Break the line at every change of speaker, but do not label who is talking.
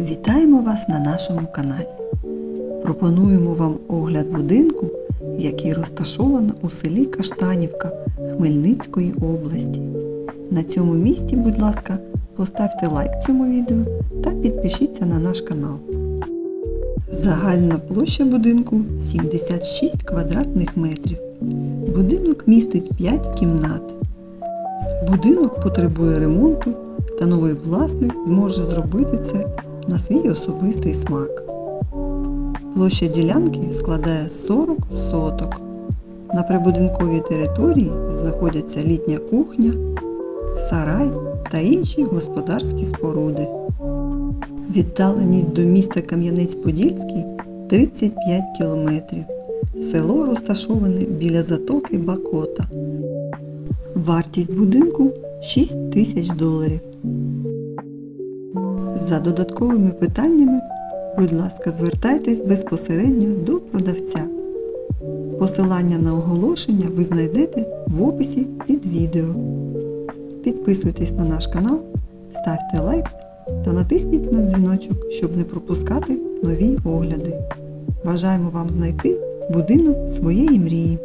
Вітаємо вас на нашому каналі. Пропонуємо вам огляд будинку, який розташовано у селі Каштанівка Хмельницької області. На цьому місці, будь ласка, поставте лайк цьому відео та підпишіться на наш канал. Загальна площа будинку 76 квадратних метрів. Будинок містить 5 кімнат. Будинок потребує ремонту та новий власник зможе зробити це на свій особистий смак. Площа ділянки складає 40 соток. На прибудинковій території знаходяться літня кухня, сарай та інші господарські споруди. Віддаленість до міста Кам'янець-Подільський 35 кілометрів. Село розташоване біля затоки Бакота. Вартість будинку 6 тисяч доларів. За додатковими питаннями, будь ласка, звертайтесь безпосередньо до продавця. Посилання на оголошення ви знайдете в описі під відео. Підписуйтесь на наш канал, ставте лайк та натисніть на дзвіночок, щоб не пропускати нові огляди. Бажаємо вам знайти будинок своєї мрії.